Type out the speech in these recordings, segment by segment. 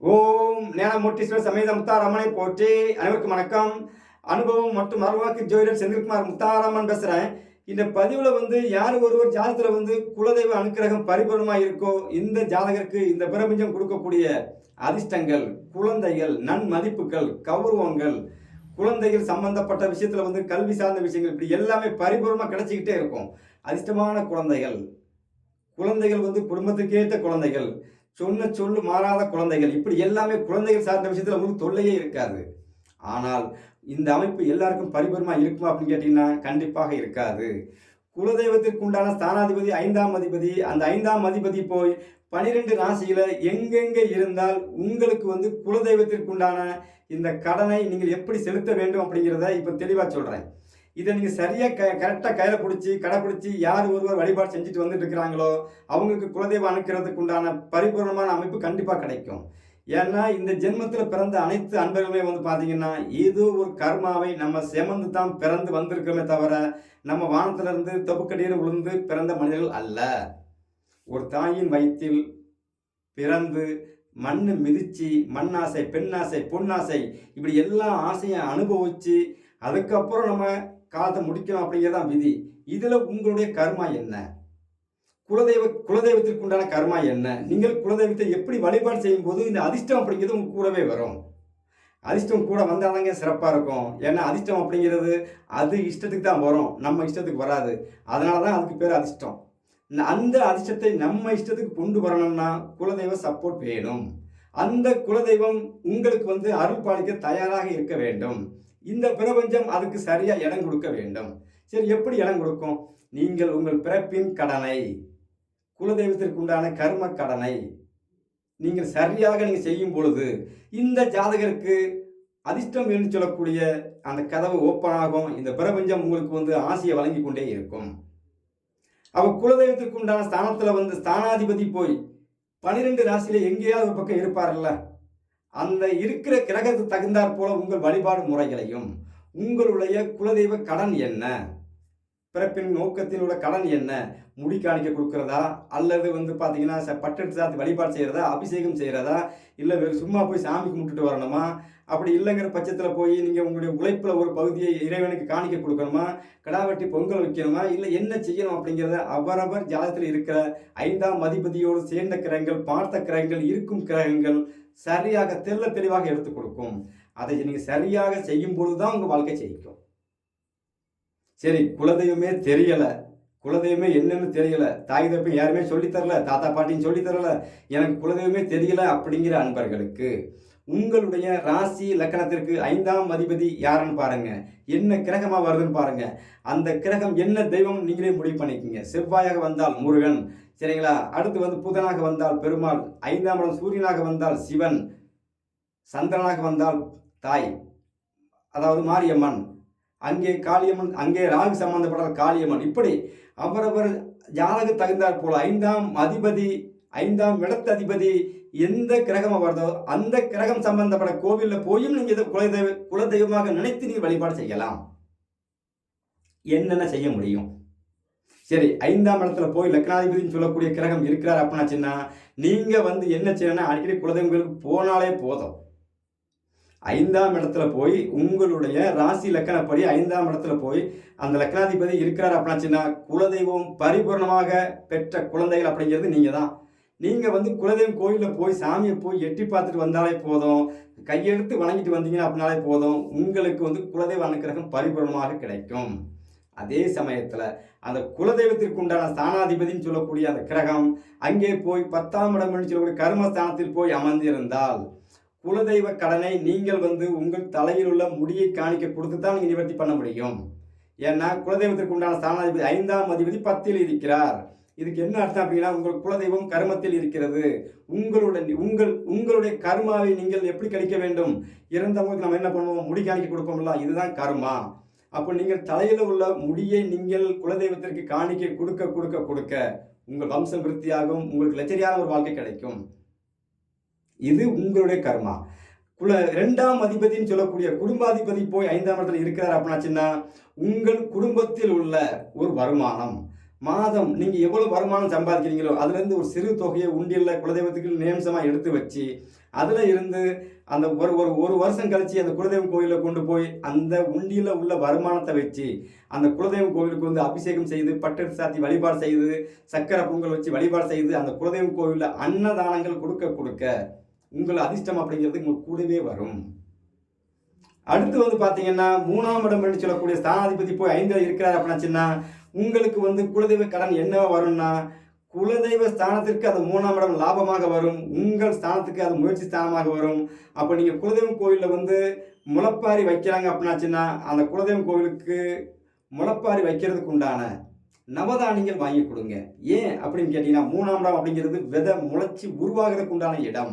ஓம் நேனமூர்த்தீஸ்வரர் சமேத முத்தாராமனை போற்றி. அனைவருக்கும் வணக்கம். அனுபவம் மற்றும் மறுவாக்கு ஜோதிடர் செந்தில்குமார் முத்தாராமன் பேசுகிறேன் இந்த பதிவில் வந்து யார் ஒருவர் ஜாதகத்தில் வந்து குலதெய்வ அனுக்கிரகம் பரிபூர்ணமாக இருக்கோ இந்த ஜாதகருக்கு இந்த பிரபஞ்சம் கொடுக்கக்கூடிய அதிர்ஷ்டங்கள் குழந்தைகள் நன்மதிப்புகள் கௌரவங்கள் குழந்தைகள் சம்பந்தப்பட்ட விஷயத்தில் வந்து கல்வி சார்ந்த விஷயங்கள் இப்படி எல்லாமே பரிபூர்ணமாக கிடைச்சிக்கிட்டே இருக்கும். அதிர்ஷ்டமான குழந்தைகள் குழந்தைகள் வந்து குடும்பத்துக்கேற்ற குழந்தைகள் சொன்ன சொல்லு மாறாத குழந்தைகள். இப்படி எல்லாமே குழந்தைகள் சார்ந்த விஷயத்தில் உங்களுக்கு தொல்லையே இருக்காது. ஆனால் இந்த அமைப்பு எல்லாருக்கும் பரிபூர்ணமாக இருக்குமா அப்படின்னு கேட்டிங்கன்னா கண்டிப்பாக இருக்காது. குலதெய்வத்திற்கு உண்டான ஸ்தானாதிபதி ஐந்தாம் அதிபதி அந்த ஐந்தாம் அதிபதி போய் பனிரெண்டு ராசியில் எங்கெங்கே இருந்தால் உங்களுக்கு வந்து குலதெய்வத்திற்கு உண்டான இந்த கடனை நீங்கள் எப்படி செலுத்த வேண்டும் அப்படிங்கிறத இப்போ தெளிவாக சொல்கிறேன் இதை நீங்கள் சரியாக க கரெக்டாக கையில் பிடிச்சி கடைப்பிடிச்சி யார் ஒருவர் வழிபாடு செஞ்சுட்டு வந்துட்டு இருக்கிறாங்களோ அவங்களுக்கு குலதெய்வம் அனுக்கிறதுக்கு உண்டான பரிபூர்ணமான அமைப்பு கண்டிப்பாக கிடைக்கும். ஏன்னா இந்த ஜென்மத்தில் பிறந்த அனைத்து அன்பர்களுமே வந்து பார்த்தீங்கன்னா ஏதோ ஒரு கர்மாவை நம்ம செமந்து தான் பிறந்து வந்திருக்கோமே தவிர நம்ம வானத்திலிருந்து தொப்புக்கடியில் விழுந்து பிறந்த மனிதர்கள் அல்ல. ஒரு தாயின் வயிற்றில் பிறந்து மண் மிதிச்சு மண்ணாசை பெண்ணாசை பொன்னாசை இப்படி எல்லா ஆசையும் அனுபவிச்சு அதுக்கப்புறம் நம்ம காலத்தை முடிக்கணும் அப்படிங்கிறதான் விதி. இதில் உங்களுடைய கர்மா என்ன? குலதெய்வ குலதெய்வத்திற்கு உண்டான கர்மா என்ன? நீங்கள் குலதெய்வத்தை எப்படி வழிபாடு செய்யும் போது இந்த அதிர்ஷ்டம் அப்படிங்கிறது உங்க கூடவே வரும். அதிர்ஷ்டம் கூட வந்தாதாங்க சிறப்பாக இருக்கும். ஏன்னா அதிர்ஷ்டம் அப்படிங்கிறது அது இஷ்டத்துக்கு தான் வரும். நம்ம இஷ்டத்துக்கு வராது. அதனால தான் அதுக்கு பேர் அதிர்ஷ்டம். அந்த அதிர்ஷ்டத்தை நம்ம இஷ்டத்துக்கு கொண்டு வரணும்னா குலதெய்வ சப்போர்ட் வேணும். அந்த குலதெய்வம் உங்களுக்கு வந்து அருள் பாலிக்க தயாராக இருக்க வேண்டும். இந்த பிரபஞ்சம் அதுக்கு சரியா இடம் கொடுக்க வேண்டும். சரி எப்படி இடம் கொடுக்கும்? நீங்கள் உங்கள் பிறப்பின் கடனை குலதெய்வத்திற்கு உண்டான கர்ம கடனை நீங்கள் சரியாக நீங்கள் செய்யும் பொழுது இந்த ஜாதகருக்கு அதிர்ஷ்டம் என்று சொல்லக்கூடிய அந்த கதவு ஓப்பன் ஆகும். இந்த பிரபஞ்சம் உங்களுக்கு வந்து ஆசையை வழங்கி கொண்டே இருக்கும். அவள் குலதெய்வத்திற்கு உண்டான ஸ்தானத்தில் வந்து ஸ்தானாதிபதி போய் பனிரெண்டு ராசியில் எங்கேயாவது ஒரு பக்கம் இருப்பார்ல அந்த இருக்கிற கிரகத்துக்கு தகுந்தாற் போல உங்கள் வழிபாடு முறைகளையும். உங்களுடைய குலதெய்வ கடன் என்ன? பிறப்பின் நோக்கத்தினோட கடன் என்ன? முடி காணிக்க கொடுக்குறதா? அல்லது வந்து பார்த்தீங்கன்னா ச- பட்டெடுத்து சாத்து வழிபாடு செய்கிறதா அபிஷேகம் செய்கிறதா இல்லை சும்மா போய் சாமி கும்பிட்டுட்டு வரணுமா? அப்படி இல்லைங்கிற பட்சத்தில் போய் நீங்கள் உங்களுடைய உழைப்பில் ஒரு பகுதியை இறைவனுக்கு காணிக்க கொடுக்கணுமா? கடாவட்டி பொங்கல் வைக்கணுமா? இல்லை என்ன செய்யணும் அப்படிங்கிறத அவரவர் ஜாதத்தில் இருக்கிற ஐந்தாம் அதிபதியோடு சேர்ந்த கிரகங்கள் பார்த்த கிரகங்கள் இருக்கும் கிரகங்கள் சரியாக தெல்ல தெளிவாக எடுத்து கொடுக்கும். அதை நீங்கள் சரியாக செய்யும் பொழுது தான் உங்கள் வாழ்க்கை ஜெயிக்கும் சரி குலதெய்வமே தெரியலை. குலதெய்வமே என்னன்னு தெரியல. தாய் தப்பையும் யாருமே சொல்லித்தரல தாத்தா பாட்டின்னு சொல்லித் தரல. எனக்கு குலதெய்வமே தெரியல அப்படிங்கிற அன்பர்களுக்கு உங்களுடைய ராசி லக்கணத்திற்கு ஐந்தாம் அதிபதி யாருன்னு பாருங்க. என்ன கிரகமாக வருதுன்னு பாருங்க. அந்த கிரகம் என்ன தெய்வம் நீங்களே முடிவு பண்ணிக்கோங்க. செவ்வாயாக வந்தால் முருகன் சரிங்களா? அடுத்து வந்து புதனாக வந்தால் பெருமாள் ஐந்தாம் இடம் சூரியனாக வந்தால் சிவன் சந்திரனாக வந்தால் தாய் அதாவது மாரியம்மன். அங்கே காளியம்மன் அங்கே ராகு சம்பந்தப்பட்ட காளியம்மன். இப்படி அவரவர் ஜாதக தகுந்தாற் போல ஐந்தாம் அதிபதி ஐந்தாம் இடத்து அதிபதி எந்த கிரகம் வருதோ அந்த கிரகம் சம்பந்தப்பட்ட கோவிலில் போயும் நீங்கள் இதை குலதெய்வ குலதெய்வமாக நினைத்து நீங்கள் வழிபாடு செய்யலாம். என்னென்ன செய்ய முடியும்? சரி ஐந்தாம் இடத்துல போய் லக்னாதிபதினு சொல்லக்கூடிய கிரகம் இருக்கிறார் அப்படின்னாச்சுன்னா நீங்கள் வந்து என்ன செய்யணும்னா அடிக்கடி குலதெய்வங்களுக்கு போனாலே போதும். ஐந்தாம் இடத்துல போய் உங்களுடைய ராசி லக்கணப்படி ஐந்தாம் இடத்துல போய் அந்த லக்னாதிபதி இருக்கிறார் அப்படின்னாச்சுன்னா குலதெய்வம் பரிபூர்ணமாக பெற்ற குழந்தைகள் அப்படிங்கிறது நீங்கள் தான் நீங்கள் வந்து குலதெய்வம் கோயிலில் போய் சாமியை போய் எட்டி பார்த்துட்டு வந்தாலே போதும். கையெடுத்து வணங்கிட்டு வந்தீங்க அப்படின்னாலே போதும். உங்களுக்கு வந்து குலதெய்வ அனுக்கிரகம் பரிபூர்ணமாக கிடைக்கும். அதே சமயத்தில் அந்த குலதெய்வத்திற்கு உண்டான ஸ்தானாதிபதினு சொல்லக்கூடிய அந்த கிரகம் அங்கே போய் பத்தாம் இடம்னு சொல்லக்கூடிய கர்மஸ்தானத்தில் போய் அமர்ந்திருந்தால் குலதெய்வ கடனை நீங்கள் வந்து உங்கள் தலையில் உள்ள முடியை காணிக்க கொடுத்து தான் நீங்கள் நிவர்த்தி பண்ண முடியும். ஏன்னா குலதெய்வத்திற்கு உண்டான ஸ்தானாதிபதி ஐந்தாம் அதிபதி பத்தில் இருக்கிறார். இதுக்கு என்ன அர்த்தம் அப்படின்னா உங்கள் குலதெய்வம் கர்மத்தில் இருக்கிறது. உங்களுடைய உங்கள் உங்களுடைய கர்மாவை நீங்கள் எப்படி கழிக்க வேண்டும்? இறந்தவங்களுக்கு நம்ம என்ன பண்ணுவோம்? முடி காணிக்க கொடுப்போம்ல. இதுதான் கர்மா. அப்போ நீங்கள் தலையில் உள்ள முடியை நீங்கள் குலதெய்வத்திற்கு காணிக்கை கொடுக்க கொடுக்க கொடுக்க உங்கள் வம்சம் விருத்தியாகும் உங்களுக்கு லச்சரியான ஒரு வாழ்க்கை கிடைக்கும். இது உங்களுடைய கர்மா. குல ரெண்டாம் அதிபதின்னு சொல்லக்கூடிய குடும்பாதிபதி போய் ஐந்தாம் இடத்துல இருக்கிறார் அப்படின்னாச்சுன்னா உங்கள் குடும்பத்தில் உள்ள ஒரு வருமானம். மாதம் நீங்கள் எவ்வளோ வருமானம் சம்பாதிக்கிறீங்களோ அதுலேருந்து ஒரு சிறு தொகையை உண்டியலில் குலதெய்வத்துக்கு நேம்சமாக எடுத்து வச்சு அதில் இருந்து அந்த ஒரு ஒரு ஒரு வருஷம் கழித்து அந்த குலதெய்வம் கோயிலில் கொண்டு போய் அந்த உண்டியில் உள்ள வருமானத்தை வச்சு அந்த குலதெய்வம் கோவிலுக்கு வந்து அபிஷேகம் செய்து பட்டு சாத்தி வழிபாடு செய்து சக்கரை பொங்கல் வச்சு வழிபாடு செய்து அந்த குலதெய்வம் கோவிலில் அன்னதானங்கள் கொடுக்க கொடுக்க உங்கள் அதிர்ஷ்டம் அப்படிங்கிறது உங்களுக்கு கூடவே வரும். அடுத்து வந்து பார்த்தீங்கன்னா மூணாம் இடம் என்று சொல்லக்கூடிய ஸ்தானாதிபதி போய் ஐந்தில் இருக்கிறார் அப்படின்னாச்சுன்னா உங்களுக்கு வந்து குலதெய்வ கடன் என்னவா வரும்னா குலதெய்வ ஸ்தானத்திற்கு அது மூணாம் இடம் லாபமாக வரும். உங்கள் ஸ்தானத்துக்கு அது முயற்சி ஸ்தானமாக வரும். அப்போ நீங்கள் குலதெய்வம் கோயிலில் வந்து முளப்பாரி வைக்கிறாங்க அப்படின்னாச்சுன்னா அந்த குலதெய்வம் கோவிலுக்கு முளப்பாரி வைக்கிறதுக்கு உண்டான நவதானியங்கள் வாங்கி கொடுங்க. ஏன் அப்படின்னு கேட்டிங்கன்னா மூணாம் இடம் அப்படிங்கிறது விதை முளைச்சி உருவாகிறதுக்கு உண்டான இடம்.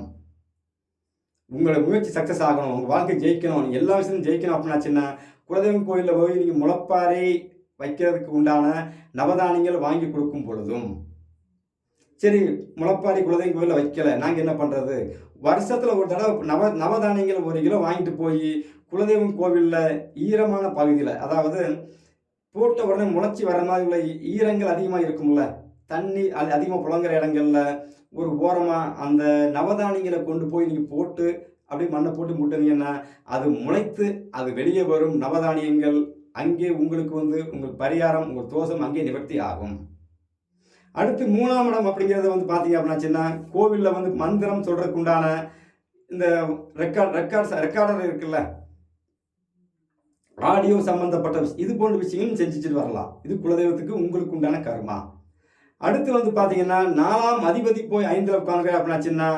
உங்களோட முயற்சி சக்ஸஸ் ஆகணும் உங்கள் வாழ்க்கை ஜெயிக்கணும் நீங்கள் எல்லா விஷயத்தையும் ஜெயிக்கணும் அப்படின்னாச்சுன்னா குலதெய்வம் கோயிலில் போய் நீங்கள் முளப்பாரி வைக்கிறதுக்கு உண்டான நவதானியங்கள் வாங்கி கொடுக்கும் பொழுதும் சரி முளப்பாடி குலதெய்வம் கோயிலில் வைக்கல. நாங்கள் என்ன பண்ணுறது வருஷத்தில் ஒரு தடவை நவ நவதானியங்கள் ஒரு கிலோ வாங்கிட்டு போய் குலதெய்வம் கோவிலில் ஈரமான பகுதியில் அதாவது போட்ட உடனே முளைச்சி வர மாதிரி உள்ள ஈரங்கள் அதிகமாக இருக்கும்ல. தண்ணி அது அதிகமாக புழங்குற இடங்கள்ல ஒரு ஓரமாக அந்த நவதானியங்களை கொண்டு போய் நீங்கள் போட்டு அப்படியே மண்ணை போட்டு முட்டுனீங்கன்னா அது முளைத்து அது வெளியே வரும் நவதானியங்கள். அங்கே உங்களுக்கு வந்து உங்கள் பரிகாரம் உங்கள் தோஷம் அங்கே நிவர்த்தி ஆகும். அடுத்து மூணாம் இடம் அப்படிங்கிறத வந்து பார்த்தீங்க அப்படின்னாச்சுன்னா கோவிலில் வந்து மந்திரம் சொல்கிறதுக்கு உண்டான இந்த ரெக்கார்ட் ரெக்கார்ட்ஸ் ரெக்கார்டர் இருக்குல்ல. ஆடியோ சம்பந்தப்பட்ட விஷயம் இது போன்ற விஷயங்களும் செஞ்சுட்டு வரலாம். இது குலதெய்வத்துக்கு உங்களுக்கு உண்டான கர்மா. அடுத்து வந்து பார்த்தீங்கன்னா நாலாம் அதிபதி போய் ஐந்தில் உட்காந்து அப்படின்னாச்சுன்னா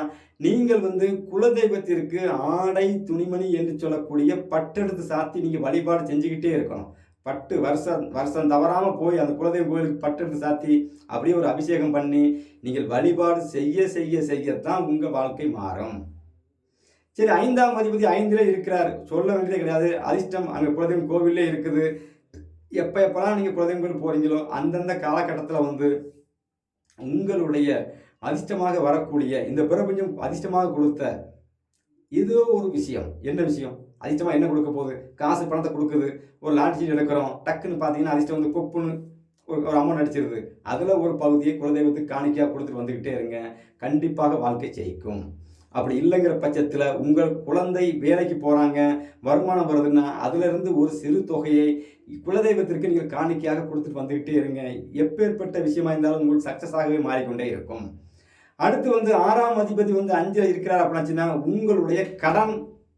நீங்கள் வந்து குலதெய்வத்திற்கு ஆடை துணிமணி என்று சொல்லக்கூடிய பட்டெடுத்து சாத்தி நீங்கள் வழிபாடு செஞ்சுக்கிட்டே இருக்கணும். பட்டு வருஷம் வருஷம் தவறாமல் போய் அந்த குலதெய்வ கோயிலுக்கு பட்டெடுத்து சாத்தி அப்படியே ஒரு அபிஷேகம் பண்ணி நீங்கள் வழிபாடு செய்ய செய்ய செய்யத்தான் உங்கள் வாழ்க்கை மாறும். சரி ஐந்தாம் அதிபதி ஐந்திலே இருக்கிறார். சொல்ல வேண்டியதே கிடையாது. அதிர்ஷ்டம் அங்கே குலதெய்வம் கோவிலே இருக்குது. எப்போ எப்போலாம் நீங்கள் குலதெய்வம் கோயில் போகிறீங்களோ அந்தந்த காலகட்டத்தில் வந்து உங்களுடைய அதிர்ஷ்டமாக வரக்கூடிய இந்த பிரபஞ்சம் அதிர்ஷ்டமாக கொடுத்த ஏதோ ஒரு விஷயம். என்ன விஷயம்? அதிர்ஷ்டமாக என்ன கொடுக்க போகுது? காசு பணத்தை கொடுக்குது. ஒரு லாட்ரி எடுக்கிறோம். டக்குன்னு பார்த்தீங்கன்னா அதிர்ஷ்டம் வந்து கொப்புன்னு ஒரு ஒரு அமௌண்ட் அடிச்சிருது. அதில் ஒரு பகுதியை குலதெய்வத்துக்கு காணிக்கையாக கொடுத்துட்டு வந்துக்கிட்டே இருங்க. கண்டிப்பாக வாழ்க்கை ஜெயிக்கும். அப்படி இல்லைங்கிற பட்சத்தில் உங்கள் குழந்தை வேலைக்கு போகிறாங்க வருமானம் வருதுன்னா அதிலிருந்து ஒரு சிறு தொகையை குலதெய்வத்திற்கு நீங்கள் காணிக்கையாக கொடுத்துட்டு வந்துக்கிட்டே இருங்க. எப்பேற்பட்ட விஷயமா இருந்தாலும் உங்களுக்கு சக்ஸஸ் ஆகவே மாறிக்கொண்டே இருக்கும். அடுத்து வந்து ஆறாம் அதிபதி வந்து அஞ்சில் இருக்கிறார் அப்படின்னாச்சுன்னா உங்களுடைய கடன்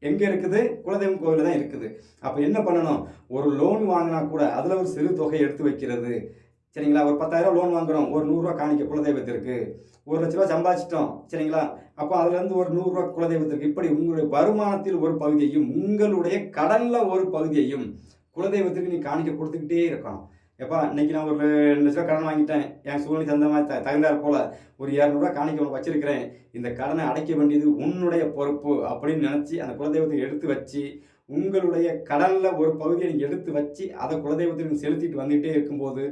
எங்கே இருக்குது? குலதெய்வம் கோவிலில் தான் இருக்குது. அப்போ என்ன பண்ணணும்? ஒரு லோன் வாங்கினா கூட அதில் ஒரு சிறு தொகை எடுத்து வைக்கிறது. சரிங்களா? ஒரு பத்தாயிரம் லோன் வாங்குறோம். ஒரு நூறுரூவா காணிக்க குலதெய்வத்திற்கு. ஒரு லட்ச ரூபா சம்பாதிச்சிட்டோம். சரிங்களா? அப்போ அதுலேருந்து ஒரு நூறுரூவா குலதெய்வத்திற்கு. இப்படி உங்களுடைய வருமானத்தில் ஒரு பகுதியையும் உங்களுடைய கடனில் ஒரு பகுதியையும் குலதெய்வத்திற்கு நீ காணிக்க கொடுத்துக்கிட்டே இருக்கணும். எப்பா இன்னைக்கு நான் ஒரு ரெண்டு லட்ச ரூபா கடன் வாங்கிட்டேன். என் சூழ்நிலை தகுந்த மாதிரி த தகுந்தாற் போல. ஒரு இரநூறுவா காணிக்க உனக்கு வச்சிருக்கிறேன். இந்த கடனை அடைக்க வேண்டியது உன்னுடைய பொறுப்பு அப்படின்னு நினச்சி அந்த குலதெய்வத்தை எடுத்து வச்சு உங்களுடைய கடனில் ஒரு பகுதியை நீங்கள் எடுத்து வச்சு அதை குலதெய்வத்திற்கு செலுத்திட்டு வந்துகிட்டே இருக்கும்போது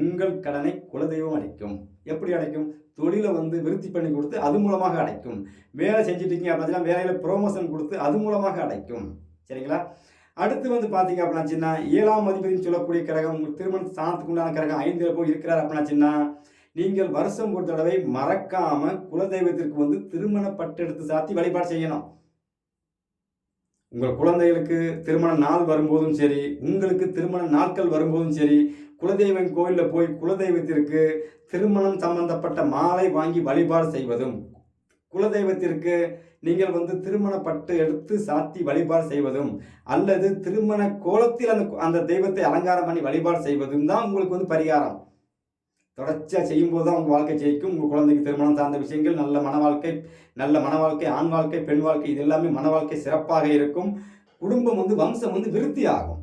உங்கள் கடனை குலதெய்வம் அடைக்கும். எப்படி அடைக்கும்? தொழிலை வந்து விருத்தி பண்ணி கொடுத்து அது மூலமாக அடைக்கும். வேலை செஞ்சுட்டு இருக்கீங்க அப்படின்னா வேலையில் ப்ரொமோஷன் கொடுத்து அது மூலமாக அடைக்கும். சரிங்களா? அடுத்து வந்து பார்த்தீங்க அப்படின்னாச்சுன்னா ஏழாம் அதிபதினு சொல்லக்கூடிய கிரகம் உங்கள் திருமண ஸ்தானத்துக்கு உண்டான கிரகம் ஐந்து போய் இருக்கிறார் அப்படின்னாச்சுன்னா நீங்கள் வருஷம் ஒரு தடவை மறக்காம குலதெய்வத்திற்கு வந்து திருமண பட்டெடுத்து சாத்தி வழிபாடு செய்யணும். உங்கள் குழந்தைகளுக்கு திருமண நாள் வரும்போதும் சரி உங்களுக்கு திருமண நாட்கள் வரும்போதும் சரி குலதெய்வம் கோயிலில் போய் குலதெய்வத்திற்கு திருமணம் சம்பந்தப்பட்ட மாலை வாங்கி வழிபாடு செய்வதும் குலதெய்வத்திற்கு நீங்கள் வந்து திருமணப்பட்டு எடுத்து சாத்தி வழிபாடு செய்வதும் அல்லது திருமண கோலத்தில் அந்த அந்த தெய்வத்தை அலங்காரம் பண்ணி வழிபாடு செய்வதும் தான் உங்களுக்கு வந்து பரிகாரம். தொடர்ச்சியாக செய்யும்போது தான் உங்கள் வாழ்க்கை ஜெயிக்கும். உங்கள் குழந்தைக்கு திருமணம் சார்ந்த விஷயங்கள் நல்ல மன வாழ்க்கை நல்ல மன வாழ்க்கை ஆண் வாழ்க்கை பெண் வாழ்க்கை இது எல்லாமே மன வாழ்க்கை சிறப்பாக இருக்கும். குடும்பம் வந்து வம்சம் வந்து விருத்தி ஆகும்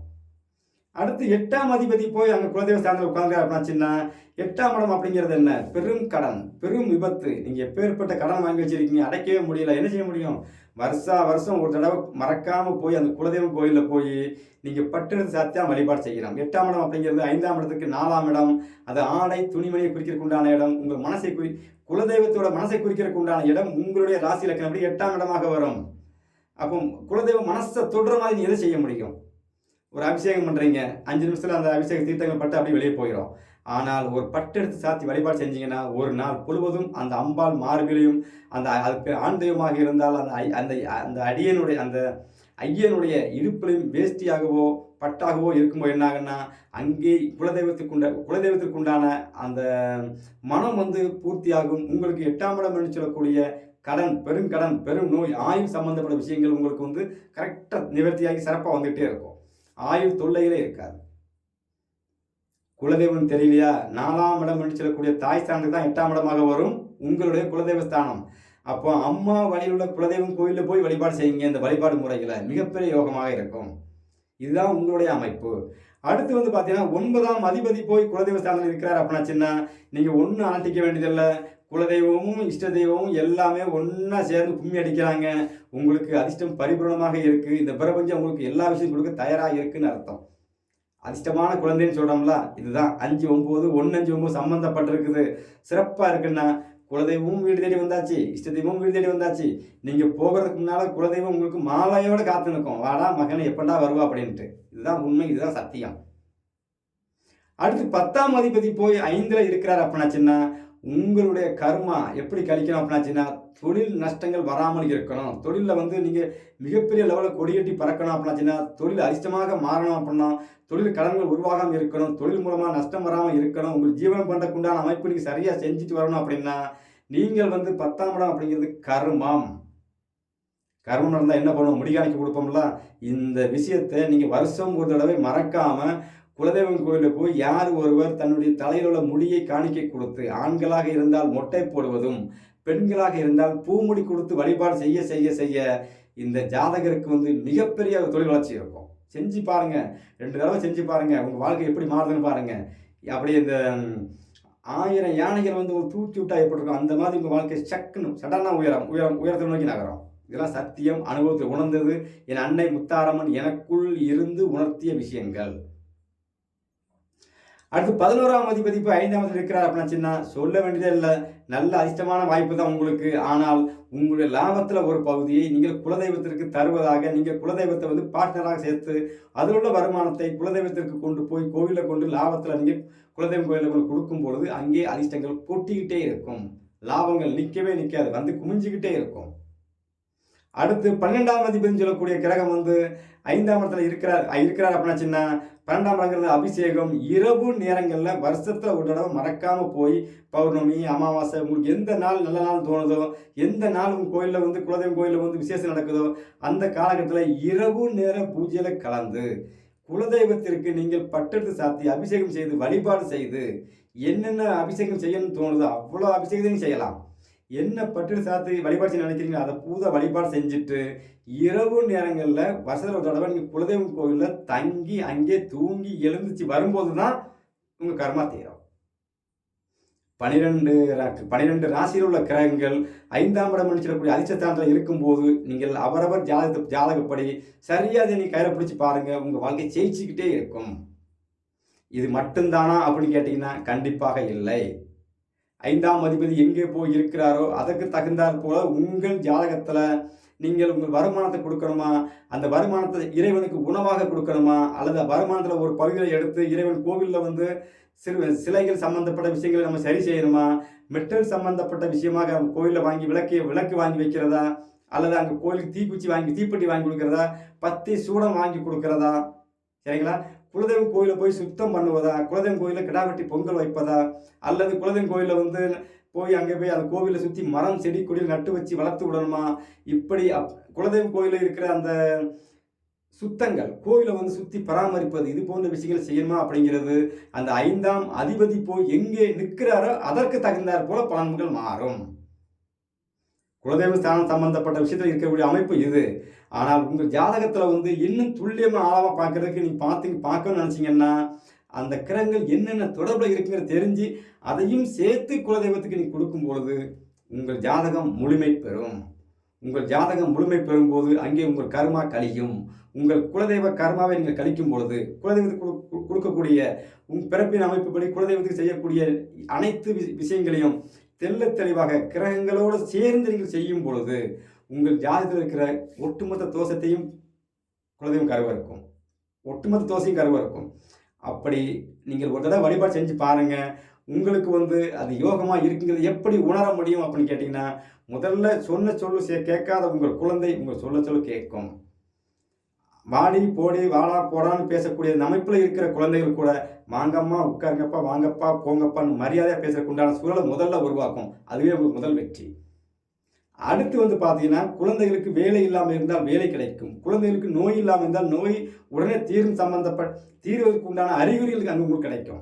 அடுத்து எட்டாம் அதிபதி போய் அங்கே குலதெய்வ ஸ்தானத்தில் உட்காந்து அப்படின்னாச்சுன்னா எட்டாம் இடம் அப்படிங்கிறது என்ன? பெரும் கடன் பெரும் விபத்து. நீங்கள் எப்பேற்பட்ட கடன் வாங்கி வச்சிருக்கீங்க அடைக்கவே முடியல. என்ன செய்ய முடியும்? வருஷா வருஷம் ஒரு தடவை மறக்காமல் போய் அந்த குலதெய்வம் கோயிலில் போய் நீங்கள் பட்டிருந்து சாத்தியாக வழிபாடு செய்கிறோம் எட்டாம் இடம் அப்படிங்கிறது ஐந்தாம் இடத்துக்கு நாலாம் இடம். அது ஆடை துணிமணியை குறிக்கிறதுக்கு உண்டான இடம். உங்கள் மனசை குறி குலதெய்வத்தோட மனசை குறிக்கிறதுக்கு உண்டான இடம் உங்களுடைய ராசி இலக்கணப்படி எட்டாம் இடமாக வரும். அப்போ குலதெய்வ மனசை தொடுற மாதிரி நீ எதை செய்ய முடியும்? ஒரு அபிஷேகம் பண்ணுறீங்க அஞ்சு நிமிஷத்தில் அந்த அபிஷேக தீர்த்தங்கள் பட்டு அப்படியே வெளியே போயிடும் ஆனால் ஒரு பட்டெடுத்து சாத்தி வழிபாடு செஞ்சீங்கன்னா ஒரு நாள் முழுவதும் அந்த அம்பாள் மார்பிலையும் அந்த அதுக்கு ஆண் தெய்வமாக இருந்தால் அந்த ஐ- அந்த அந்த அடியனுடைய அந்த ஐயனுடைய இடுப்பிலையும் வேஷ்டியாகவோ பட்டாகவோ இருக்கும்போது என்னாகன்னா அங்கே குலதெய்வத்துக்குண்ட குலதெய்வத்திற்குண்டான அந்த மனம் வந்து பூர்த்தியாகும். உங்களுக்கு எட்டாம் இடம் என்று சொல்லக்கூடிய கடன் பெருங்கடன் பெரும் நோய் ஆயுள் சம்பந்தப்பட்ட விஷயங்கள் உங்களுக்கு வந்து கரெக்டாக நிவர்த்தியாகி சிறப்பாக வந்துகிட்டே இருக்கும். ஆயுள் தொல்லைகளே இருக்காது. குலதெய்வம் தெரியலையா? நாலாம் இடம் என்று சொல்லக்கூடிய தாய் ஸ்தானத்துக்கு தான் எட்டாம் இடமாக வரும் உங்களுடைய குலதெய்வ ஸ்தானம். அப்போ அம்மா வழியில் உள்ள குலதெய்வம் கோயிலில் போய் வழிபாடு செய்யுங்க. இந்த வழிபாடு முறைகளை மிகப்பெரிய யோகமாக இருக்கும். இதுதான் உங்களுடைய அமைப்பு. அடுத்து வந்து பார்த்தீங்கன்னா ஒன்பதாம் அதிபதி போய் குலதெய்வ ஸ்தானத்தில் இருக்கிறார் அப்படின்னாச்சுன்னா நீங்கள் ஒன்றும் அலட்டிக்க வேண்டியதில்லை. குலதெய்வமும் இஷ்ட தெய்வமும் எல்லாமே ஒன்றா சேர்ந்து கும்மி அடிக்கிறாங்க. உங்களுக்கு அதிர்ஷ்டம் பரிபூரணமாக இருக்குது இந்த பிரபஞ்சம் உங்களுக்கு எல்லா விஷயம் கொடுக்க தயாராக இருக்குன்னு அர்த்தம். அதிர்ஷ்டமான குழந்தைன்னு சொல்கிறோம்ல இதுதான். அஞ்சு ஒம்பது ஒன்று அஞ்சு ஒம்பது சம்மந்தப்பட்டிருக்குது சிறப்பாக இருக்குன்னா குலதெய்வமும் வீடு தேடி வந்தாச்சு இஷ்ட தெய்வமும் வீடு தேடி வந்தாச்சு. நீங்கள் போகிறதுக்கு முன்னால் குலதெய்வம் உங்களுக்கு மாலையோடு காத்து நிற்கும் வாடா மகனை எப்படா வருவா அப்படின்ட்டு. இதுதான் உண்மை இதுதான் சத்தியம். அடுத்து பத்தாம் அதிபதி போய் ஐந்தில் இருக்கிறார் அப்படின்னாச்சுன்னா உங்களுடைய கர்மா எப்படி கழிக்கணும் அப்படின்னாச்சுன்னா தொழில் நஷ்டங்கள் வராமல் இருக்கணும். தொழிலில் வந்து நீங்கள் மிகப்பெரிய லெவலில் கொடியேட்டி பறக்கணும் அப்படின்னாச்சுன்னா தொழில் அதிர்ஷ்டமாக மாறணும் அப்படின்னா தொழில் கடன்கள் உருவாகாமல் இருக்கணும். தொழில் மூலமாக நஷ்டம் வராமல் இருக்கணும். உங்கள் ஜீவனம் பண்ணுறக்குண்டான அமைப்பு நீங்கள் சரியாக செஞ்சுட்டு வரணும் அப்படின்னா நீங்கள் வந்து பத்தாம் இடம் அப்படிங்கிறது கர்மம். கர்மம் நடந்தால் என்ன பண்ணுவோம்? முடிகாணிக்கு கொடுப்போம்ல. இந்த விஷயத்தை நீங்கள் வருஷம் ஒரு தடவை மறக்காமல் குலதெய்வம் கோயிலில் போய் யார் ஒருவர் தன்னுடைய தலையில் உள்ள முடியை காணிக்கை கொடுத்து ஆண்களாக இருந்தால் மொட்டை போடுவதும் பெண்களாக இருந்தால் பூமுடி கொடுத்து வழிபாடு செய்ய செய்ய செய்ய இந்த ஜாதகருக்கு வந்து மிகப்பெரிய ஒரு தொழில் வளர்ச்சி இருக்கும். செஞ்சு பாருங்க. ரெண்டு தடவை செஞ்சு பாருங்க. உங்க வாழ்க்கை எப்படி மாறுதுன்னு பாருங்க. அப்படியே இந்த ஆயிரம் யானைகள் வந்து ஒரு தூக்கி விட்டா எப்படி இருக்கும்? அந்த மாதிரி உங்க வாழ்க்கை சக்குன்னு சடனாக உயரம் உயரம் உயரத்தை நோக்கி நகரும். இதெல்லாம் சத்தியம் அனுபவத்தை உணர்ந்தது. என் அன்னை முத்தாரம்மன் எனக்குள் இருந்து உணர்த்திய விஷயங்கள். அடுத்து பதினோராம் அதிபதி இப்போ ஐந்தாம் இருக்கிறார் அப்படின்னா சொல்ல வேண்டியதே இல்லை. நல்ல அதிர்ஷ்டமான வாய்ப்பு தான் உங்களுக்கு. ஆனால் உங்களுடைய லாபத்தில் ஒரு பகுதியை நீங்கள் குலதெய்வத்திற்கு தருவதாக நீங்கள் குலதெய்வத்தை வந்து பார்ட்னராக சேர்த்து அதில் உள்ள வருமானத்தை குலதெய்வத்திற்கு கொண்டு போய் கோவிலில் கொண்டு லாபத்தில் நீங்கள் குலதெய்வம் கோயிலில் கொண்டு கொடுக்கும் பொழுது அங்கே அதிர்ஷ்டங்கள் கொட்டிக்கிட்டே இருக்கும். லாபங்கள் நிற்கவே நிற்காது வந்து குமிஞ்சிக்கிட்டே இருக்கும். அடுத்து பன்னெண்டாம் அதிபதினு சொல்லக்கூடிய கிரகம் வந்து ஐந்தாம் இடத்துல இருக்கிறார். இருக்கிறார் அப்படின்னா சின்ன பன்னெண்டாம் இடங்கிறது அபிஷேகம். இரவு நேரங்களில் வருஷத்தில் ஒரு தடவை மறக்காமல் போய் பௌர்ணமி அமாவாசை உங்களுக்கு எந்த நாள் நல்ல நாள் தோணுதோ எந்த நாள் உங்கள் கோயிலில் வந்து குலதெய்வம் கோயிலில் வந்து விசேஷம் நடக்குதோ அந்த காலகட்டத்தில் இரவு நேர பூஜையில் கலந்து குலதெய்வத்திற்கு நீங்கள் பட்டெடுத்து சாத்தி அபிஷேகம் செய்து வழிபாடு செய்து என்னென்ன அபிஷேகம் செய்யணும்னு தோணுதோ அவ்வளோ அபிஷேகத்தையும் செய்யலாம். என்ன பட்டு சாத்து வழிபாடு செய்ய நினைக்கிறீங்களோ அதை பூத வழிபாடு செஞ்சுட்டு இரவு நேரங்களில் வருஷத்தில் ஒரு தடவை நீங்கள் குலதெய்வம் கோயிலில் தங்கி அங்கே தூங்கி எழுந்துச்சு வரும்போது தான் உங்கள் கர்மா தீரும். பனிரெண்டு பனிரெண்டு ராசியில் உள்ள கிரகங்கள் ஐந்தாம் இடம் சொல்லக்கூடிய அதிர்ஷ்டத்தானத்தில் இருக்கும்போது நீங்கள் அவரவர் ஜாதக ஜாதகப்படி சரியாக அதை நீ கையில் பிடிச்சி பாருங்கள் உங்கள் வாழ்க்கை ஜெயிச்சுக்கிட்டே இருக்கும். இது மட்டும்தானா அப்படின்னு கேட்டிங்கன்னா கண்டிப்பாக இல்லை. ஐந்தாம் அதிபதி எங்கே போய் இருக்கிறாரோ அதற்கு தகுந்தாற் போல உங்கள் ஜாதகத்தில் நீங்கள் உங்கள் வருமானத்தை கொடுக்கணுமா? அந்த வருமானத்தை இறைவனுக்கு உணவாக கொடுக்கணுமா? அல்லது வருமானத்தில் ஒரு பகுதியை எடுத்து இறைவன் கோவிலில் வந்து சிறு சிலைகள் சம்பந்தப்பட்ட விஷயங்களை நம்ம சரி செய்யணுமா? மெட்டல் சம்பந்தப்பட்ட விஷயமாக கோயிலில் வாங்கி விளக்கு விளக்கு வாங்கி வைக்கிறதா? அல்லது அங்கே கோயிலுக்கு தீக்குச்சி வாங்கி தீப்பெட்டி வாங்கி கொடுக்குறதா? பத்தி சூடம் வாங்கி கொடுக்குறதா? சரிங்களா? குலதெய்வம் கோயிலை போய் சுத்தம் பண்ணுவதா? குலதெய்வம் கோயிலில் கிடா வெட்டி பொங்கல் வைப்பதா? அல்லது குலதெய்வம் கோயிலில் வந்து போய் அங்கே போய் அந்த கோவிலை சுற்றி மரம் செடி கொடியில் நட்டு வச்சு வளர்த்து விடணுமா? இப்படி அப் குலதெய்வம் கோயிலில் இருக்கிற அந்த சுத்தங்கள் கோவிலை வந்து சுற்றி பராமரிப்பது இது போன்ற விஷயங்கள் செய்யணுமா அப்படிங்கிறது அந்த ஐந்தாம் அதிபதி போய் எங்கே நிற்கிறாரோ அதற்கு தகுந்தாற் போல பலன்கள் மாறும். குலதெய்வ ஸ்தானம் சம்பந்தப்பட்ட விஷயத்தில் இருக்கக்கூடிய அமைப்பு இது. ஆனால் உங்கள் ஜாதகத்தில் வந்து இன்னும் துல்லியமாக ஆழமாக பார்க்கறதுக்கு நீங்கள் பார்த்து பார்க்கணும்னு நினச்சிங்கன்னா அந்த கிரகங்கள் என்னென்ன தொடர்பில் இருக்குங்கிற தெரிஞ்சு அதையும் சேர்த்து குலதெய்வத்துக்கு நீ கொடுக்கும் பொழுது உங்கள் ஜாதகம் முழுமை பெறும். உங்கள் ஜாதகம் முழுமை பெறும்போது அங்கே உங்கள் கர்மா கழியும். உங்கள் குலதெய்வ கர்மாவை நீங்கள் கழிக்கும் பொழுது குலதெய்வத்துக்கு கொடுக்கக்கூடிய உங்கள் பிறப்பின் அமைப்புப்படி குலதெய்வத்துக்கு செய்யக்கூடிய அனைத்து விஷயங்களையும் தெள்ளத் தெளிவாக கிரகங்களோடு சேர்ந்து நீங்கள் செய்யும் பொழுது உங்கள் ஜாதகத்தில் இருக்கிற ஒட்டுமொத்த தோஷத்தையும் குலதெய்வம் கருவறுக்கும் ஒட்டுமொத்த தோசையும் கருவறுக்கும் அப்படி நீங்கள் ஒரு தடவை வழிபாடு செஞ்சு பாருங்க. உங்களுக்கு வந்து அது யோகமாக இருக்குங்கிறது எப்படி உணர முடியும் அப்படின்னு கேட்டிங்கன்னா முதல்ல சொன்ன சொல்லு சே- கேட்காத உங்கள் குழந்தை உங்கள் சொல்ல சொல்லு கேட்கும். வாடி போடி வாடா போடான்னு பேசக்கூடிய அமைப்பில் இருக்கிற குழந்தைகள் கூட வாங்கம்மா உட்காருங்கப்பா வாங்கப்பா போங்கப்பான்னு மரியாதையாக பேசுறதுக்கு உண்டான சூழலை முதல்ல உருவாக்கும். அதுவே உங்களுக்கு முதல் வெற்றி. அடுத்து வந்து பார்த்தீங்கன்னா குழந்தைகளுக்கு வேலை இல்லாமல் இருந்தால் வேலை கிடைக்கும். குழந்தைகளுக்கு நோய் இல்லாமல் இருந்தால் நோய் உடனே தீரும் சம்பந்தப்பட்ட தீர்வதற்கு உண்டான அறிகுறிகளுக்கு அங்கே உங்களுக்கு கிடைக்கும்.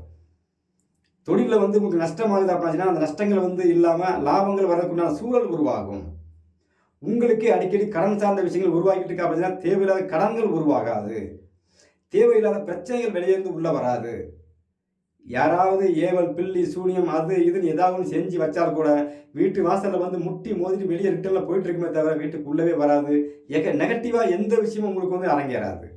தொழிலில் வந்து உங்களுக்கு நஷ்டமாகுது அப்படின்னா அந்த நஷ்டங்கள் வந்து இல்லாமல் லாபங்கள் வர்றதுக்குண்டான சூழல் உருவாகும். உங்களுக்கு அடிக்கடி கடன் சார்ந்த விஷயங்கள் உருவாக்கிட்டு இருக்கா அப்படின்னா தேவையில்லாத கடன்கள் உருவாகாது. தேவையில்லாத பிரச்சனைகள் வெளியேந்து உள்ளே வராது. யாராவது ஏவல் பில்லி சூனியம் அது இதுன்னு ஏதாவது ஒன்று செஞ்சு வச்சால் கூட வீட்டு வாசலில் வந்து முட்டி மோதிட்டு வெளியே ரிட்டர்னில் போயிட்டு இருக்குமே தவிர வீட்டுக்குள்ளவே வராது. ஏக நெகட்டிவாக எந்த விஷயமும் உங்களுக்கு வந்து அரங்கேறாது.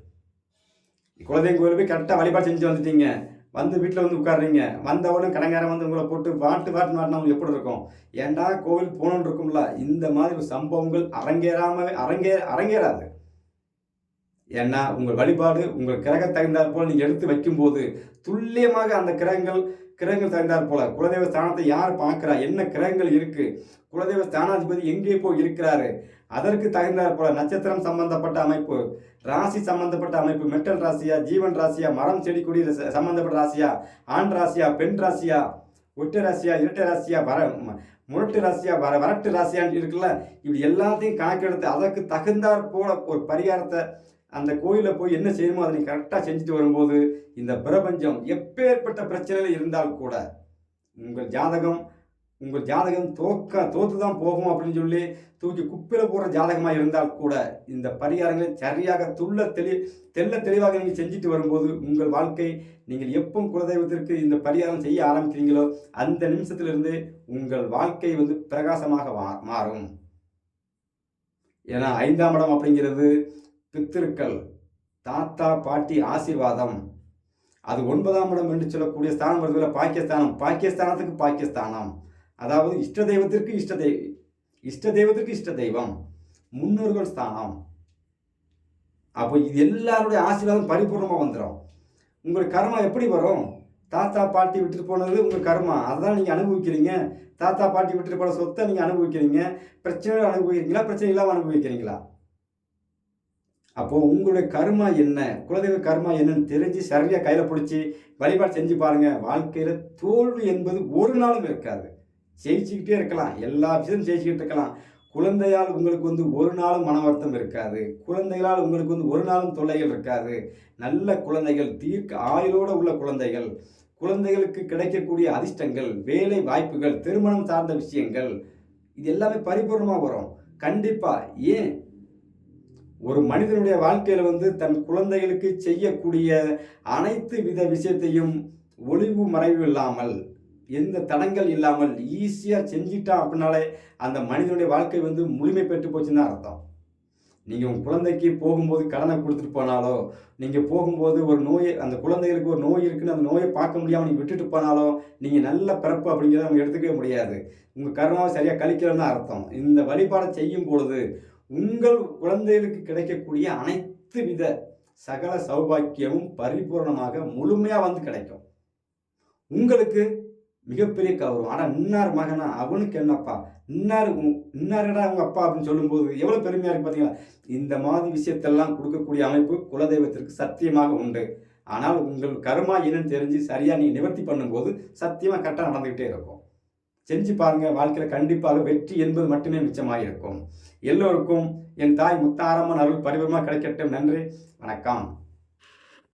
குலதெய்வம் கோயில் போய் கரெக்டாக வழிபாடு செஞ்சு வந்துட்டீங்க. வந்து வீட்டில் வந்து உட்காடுறீங்க வந்த உடனே கடங்காரன் வந்து உங்களை போட்டு வாட்டு வாட்டு வாட்டினா உங்களுக்கு எப்படி இருக்கும்? ஏன்டா கோவில் போகணுன்னு இருக்கும்ல. இந்த மாதிரி சம்பவங்கள் அரங்கேறாம அரங்கே அரங்கேறாது. ஏன்னா உங்கள் வழிபாடு உங்கள் கிரக தகுந்தாற் போல் நீங்கள் எடுத்து வைக்கும்போது துல்லியமாக அந்த கிரகங்கள் கிரகங்கள் தகுந்தாற் போல. குலதெய்வ ஸ்தானத்தை யார் பார்க்குறா? என்ன கிரகங்கள் இருக்குது குலதெய்வ ஸ்தானாதிபதி எங்கே போய் இருக்கிறாரு? அதற்கு தகுந்தாற் போல நட்சத்திரம் சம்பந்தப்பட்ட அமைப்பு ராசி சம்பந்தப்பட்ட அமைப்பு மெட்டல் ராசியா ஜீவன் ராசியா மரம் செடி கொடி சம்பந்தப்பட்ட ராசியா ஆண் ராசியா பெண் ராசியா ஒட்டு ராசியா இரட்டை ராசியா வர முரட்டு ராசியா வர வரட்டு ராசியான்னு இருக்குல்ல? இப்படி எல்லாத்தையும் கணக்கெடுத்து அதற்கு தகுந்தாற் போல ஒரு பரிகாரத்தை அந்த கோயிலில் போய் என்ன செய்யணுமோ அதை நீ கரெக்டாக செஞ்சுட்டு வரும்போது இந்த பிரபஞ்சம் எப்பேற்பட்ட பிரச்சனையில் இருந்தால் கூட உங்கள் ஜாதகம் உங்கள் ஜாதகம் தோக்க தோத்து தான் போகும் அப்படின்னு சொல்லி தூக்கி குப்பையில் போகிற ஜாதகமாக இருந்தால் கூட இந்த பரிகாரங்களை சரியாக துள்ள தெளி தெல்ல தெளிவாக நீங்கள் செஞ்சுட்டு வரும்போது உங்கள் வாழ்க்கை நீங்கள் எப்போ குலதெய்வத்திற்கு இந்த பரிகாரம் செய்ய ஆரம்பிக்கிறீங்களோ அந்த நிமிஷத்திலிருந்து உங்கள் வாழ்க்கை வந்து பிரகாசமாக மாறும். ஏன்னா ஐந்தாம் இடம் அப்படிங்கிறது பித்திருக்கள் தாத்தா பாட்டி ஆசீர்வாதம். அது ஒன்பதாம் இடம் என்று சொல்லக்கூடிய ஸ்தானம் வருதுல பாக்கியஸ்தானம். பாக்கியஸ்தானத்துக்கு பாக்கியஸ்தானம். அதாவது இஷ்ட தெய்வத்திற்கு இஷ்ட தெய்வ இஷ்ட தெய்வத்திற்கு இஷ்ட தெய்வம். முன்னோர்கள் ஸ்தானம். அப்போ இது எல்லாருடைய ஆசீர்வாதம் பரிபூர்ணமாக வந்துடும் உங்களுக்கு கர்மா எப்படி வரும்? தாத்தா பாட்டி விட்டுட்டு போனது உங்கள் கர்மா. அதான் நீங்கள் அனுபவிக்கிறீங்க. தாத்தா பாட்டி விட்டுட்டு போன சொத்தை நீங்கள் அனுபவிக்கிறீங்க. பிரச்சனைகள் அனுபவிக்கிறீங்களா? பிரச்சனை இல்லாமல் அனுபவிக்கிறீங்களா? அப்போ உங்களுடைய கர்மா என்ன? குலதெய்வ கர்மா என்னன்னு தெரிஞ்சு சரியாக கையில் பிடிச்சி வழிபாடு செஞ்சு பாருங்கள் வாழ்க்கையில் தோல்வி என்பது ஒரு நாளும் இருக்காது. ஜெயிச்சுக்கிட்டே இருக்கலாம். எல்லா விஷயமும் ஜெயிச்சுக்கிட்டு இருக்கலாம். குழந்தையால் உங்களுக்கு வந்து ஒரு நாளும் மன வருத்தம் இருக்காது. குழந்தைகளால் உங்களுக்கு வந்து ஒரு நாளும் தொல்லைகள் இருக்காது. நல்ல குழந்தைகள் தீர்க்க ஆயுளோடு உள்ள குழந்தைகள் குழந்தைகளுக்கு கிடைக்கக்கூடிய அதிர்ஷ்டங்கள் வேலை வாய்ப்புகள் திருமணம் சார்ந்த விஷயங்கள் இது எல்லாமே பரிபூர்ணமாக வரும். கண்டிப்பாக ஏன் ஒரு மனிதனுடைய வாழ்க்கையில் வந்து தன் குழந்தைகளுக்கு செய்யக்கூடிய அனைத்து வித விஷயத்தையும் ஒளிவு மறைவு இல்லாமல் எந்த தடங்கள் இல்லாமல் ஈஸியாக செஞ்சிட்டான் அப்படின்னாலே அந்த மனிதனுடைய வாழ்க்கை வந்து முழுமை பெற்று போச்சுன்னு தான் அர்த்தம். நீங்கள் உங்கள் குழந்தைக்கு போகும்போது கடனை கொடுத்துட்டு போனாலோ நீங்கள் போகும்போது ஒரு நோய் அந்த குழந்தைகளுக்கு ஒரு நோய் இருக்குன்னு அந்த நோயை பார்க்க முடியாமல் நீங்கள் விட்டுட்டு போனாலோ நீங்கள் நல்ல பிறப்பு அப்படிங்கிறத அவங்க எடுத்துக்கவே முடியாது. உங்கள் கர்மாவை சரியாக கழிக்கிறதுன்னு அர்த்தம். இந்த வழிபாடை செய்யும் பொழுது உங்கள் குழந்தைகளுக்கு கிடைக்கக்கூடிய அனைத்து வித சகல சௌபாக்கியமும் பரிபூர்ணமாக முழுமையாக வந்து கிடைக்கும். உங்களுக்கு மிகப்பெரிய கௌரவம். ஆனால் இன்னார் மகனா? அவனுக்கு என்னப்பா? இன்னார் உ- இன்னாருடா அவங்க அப்பா அப்படின்னு சொல்லும்போது எவ்வளோ பெருமையாக இருக்குது பார்த்தீங்களா இந்த மாதிரி விஷயத்தெல்லாம் கொடுக்கக்கூடிய அமைப்பு குலதெய்வத்திற்கு சத்தியமாக உண்டு. ஆனால் உங்கள் கருமா என்னன்னு தெரிஞ்சு சரியாக நீங்கள் நிவர்த்தி பண்ணும்போது சத்தியமாக கரெக்டாக நடந்துக்கிட்டே இருக்கும். செஞ்சு பாருங்க வாழ்க்கையில் கண்டிப்பாக வெற்றி என்பது மட்டுமே மிச்சமாக இருக்கும் எல்லோருக்கும் என் தாய் முத்தாரம்மன் அருள் பரிபூர்ணமாக கிடைக்கட்டும். நன்றி. வணக்கம்.